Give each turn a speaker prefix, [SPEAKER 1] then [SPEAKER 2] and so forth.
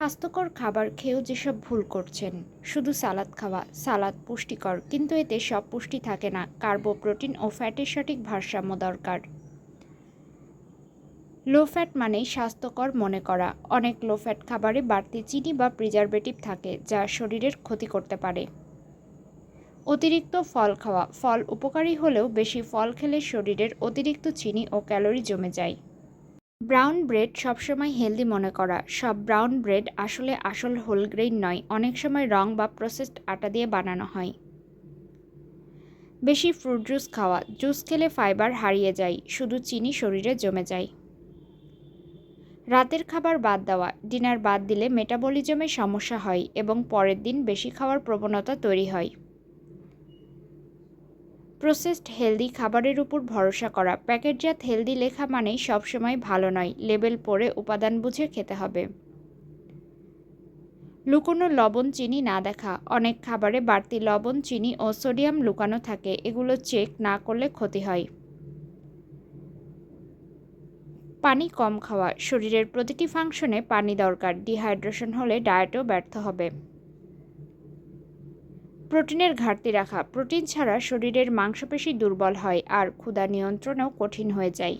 [SPEAKER 1] স্বাস্থ্যকর খাবার খেয়েও যেসব ভুল করছেন, শুধু সালাদ খাওয়া, সালাদ পুষ্টিকর, কিন্তু এতে সব পুষ্টি থাকে না কার্বো প্রোটিন ও ফ্যাটের সঠিক ভারসাম্য দরকার। লো ফ্যাট মানেই স্বাস্থ্যকর মনে করা। অনেক লো ফ্যাট খাবারে বাড়তি চিনি বা প্রিজারভেটিভ থাকে, যা শরীরের ক্ষতি করতে পারে। অতিরিক্ত ফল খাওয়া। ফল উপকারী হলেও বেশি ফল খেলে শরীরের অতিরিক্ত চিনি ও ক্যালোরি জমে যায়। ব্রাউন ব্রেড সবসময় হেলদি মনে করা। সব ব্রাউন ব্রেড আসলে আসল হোল গ্রেইন নয়, অনেক সময় রং বা প্রসেসড আটা দিয়ে বানানো হয়। বেশি ফ্রুট জুস খাওয়া। জুস খেলে ফাইবার হারিয়ে যায়, শুধু চিনি শরীরে জমে যায়। রাতের খাবার বাদ দেওয়া। ডিনার বাদ দিলে মেটাবলিজমে সমস্যা হয় এবং পরের দিন বেশি খাওয়ার প্রবণতা তৈরি হয়। প্রসেসড হেলদি খাবারের উপর ভরসা করা। প্যাকেটজাত হেলদি লেখা মানেই সবসময় ভালো নয়। লেবেল পড়ে উপাদান বুঝে খেতে হবে। লুকোনো লবণ চিনি না দেখা। অনেক খাবারে বাড়তি লবণ, চিনি ও সোডিয়াম লুকানো থাকে। এগুলো চেক না করলে ক্ষতি হয়। পানি কম খাওয়া। শরীরের প্রতিটি ফাংশনে পানি দরকার। ডিহাইড্রেশন হলে ডায়েটও ব্যর্থ হবে। প্রোটিনের ঘাটতি রাখা। প্রোটিন ছাড়া শরীরের মাংসপেশি দুর্বল হয় আর ক্ষুধা নিয়ন্ত্রণেও কঠিন হয়ে যায়।